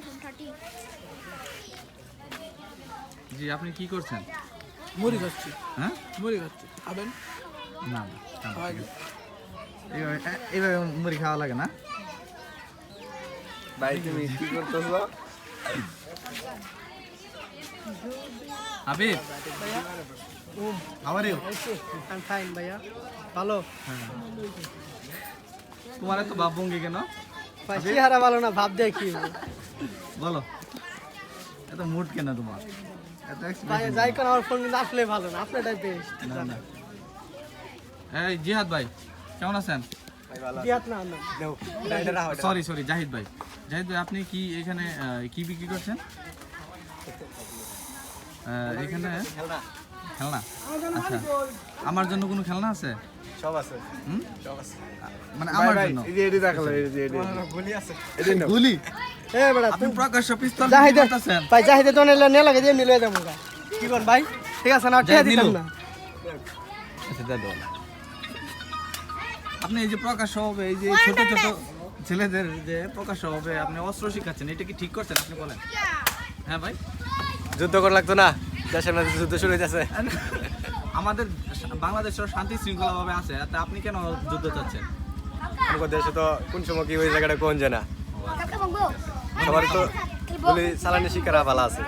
IPhone জি আপনি কি করছেন? মুড়ি খাচ্ছি। হ্যাঁ? মুড়ি খাচ্ছি। খাবেন? না না, এইভাবে এইভাবে মুড়ি খাওয়া লাগে না? ভাই তুমি কি করতেছো? আবির আবার আই ফাইন ভাইয়া। ভালো? তোমার এত ভাব ভঙ্গি কেন? ভাই চেহারা ভালো না ভাব দেখি। বলো। এত মুড কেন তোমার? এত ভাই যাই কেন? কোন আমার ফোন কিন্তু আসলে ভালো না আপনারটাই বেস্ট না না। এই জিহাদ ভাই কেমন আছেন? না না। সরি সরি জাহিদ ভাই। জাহিদ ভাই আপনি কি এখানে কি বিক্রি করছেন? এখানে খেলনা। খেলনা? আচ্ছা। আমার জন্য কোনো খেলনা আছে? সব আছে। হুম? সব আছে। মানে আমার জন্য? এই যে এডি দেখাল এই যে এডি গুলি আছে? এডি নাও গুলি? এ বেটা আপনি প্রকাশ্য পিস্তল জাহিদে করতেছেন ভাই জাহিদে তো নেলে নে লাগে দিয়ে মিলে কি কোন ভাই? ঠিক আছে না না। আচ্ছা আপনি এই যে প্রকাশ্য হবে এই যে ছোট ছোট ছেলেদের যে প্রকাশ্য হবে আপনি অস্ত্র শিখাচ্ছেন এটা কি ঠিক করছেন? আপনি বলেন। হ্যাঁ ভাই? যুদ্ধ করা লাগতো না। দেশের মাঝে যুদ্ধ শুরু হয়ে যাচ্ছে। আমাদের বাংলাদেশের শান্তি শৃঙ্খলা ভাবে আছে তা আপনি কেন যুদ্ধ চাচ্ছেন? আমাদের দেশে তো কোন সময় কি ওই জায়গাটা কোন জানা সবার তো বলি চালানি শিকারা ভালো আছে।